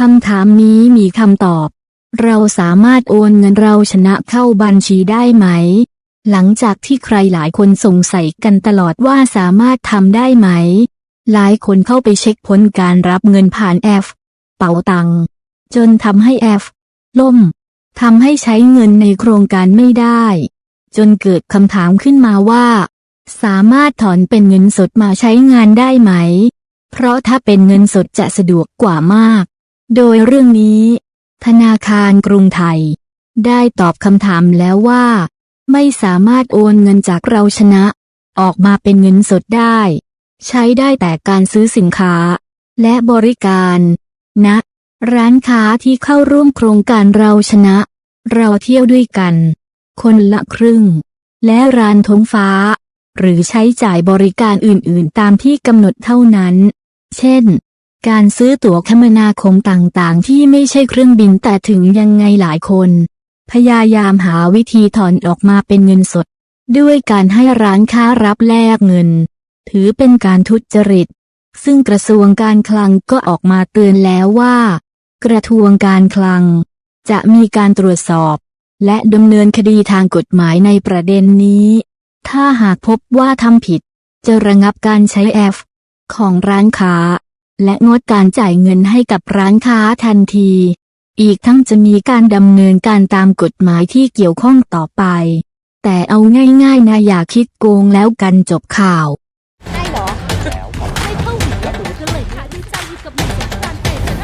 คำถามนี้มีคำตอบ เราสามารถโอนเงินเราชนะเข้าบัญชีได้ไหม หลังจากที่ใครหลายคนสงสัยกันตลอดว่าสามารถทำได้ไหม หลายคนเข้าไปเช็คผลการรับเงินผ่านแอฟเป๋าตัง จนทำให้แอฟล่มทำให้ใช้เงินในโครงการไม่ได้ จนเกิดคำถามขึ้นมาว่า สามารถถอนเป็นเงินสดมาใช้งานได้ไหม เพราะถ้าเป็นเงินสดจะสะดวกกว่ามาก โดยเรื่องนี้ ธนาคารกรุงไทย ได้ตอบคำถามแล้วว่า ไม่สามารถโอนเงินจากเราชนะ ออกมาเป็นเงินสดได้ ใช้ได้แต่การซื้อสินค้า และบริการณนะร้านค้าที่เข้าร่วมโครงการเราชนะ เราเที่ยวด้วยกัน คนละครึ่ง และร้านทงฟ้า หรือใช้จ่ายบริการอื่นๆ ตามที่กำหนดเท่านั้น เช่น การซื้อตั๋วคมนาคมต่างๆ ที่ไม่ใช่เครื่องบินแต่ถึงยังไงหลายคน พยายามหาวิธีถอนออกมาเป็นเงินสด ด้วยการให้ร้านค้ารับแลกเงิน ถือเป็นการทุจริต ซึ่งกระทรวงการคลังก็ออกมาเตือนแล้วว่า กระทรวงการคลัง จะมีการตรวจสอบ และดำเนินคดีทางกฎหมายในประเด็นนี้ ถ้าหากพบว่าทำผิด จะระงับการใช้แอฟของร้านค้า และงดการจ่ายเงินให้กับร้านค้าทันที อีกทั้งจะมีการดำเนินการตามกฎหมายที่เกี่ยวข้องต่อไป แต่เอาง่ายๆนะอย่าคิดโกงแล้วกันจบข่าว ได้เหรอให้เข้าหัวหนูกันเลยค่ะดีใจอยู่กับหนูกรานต์เตะชนะ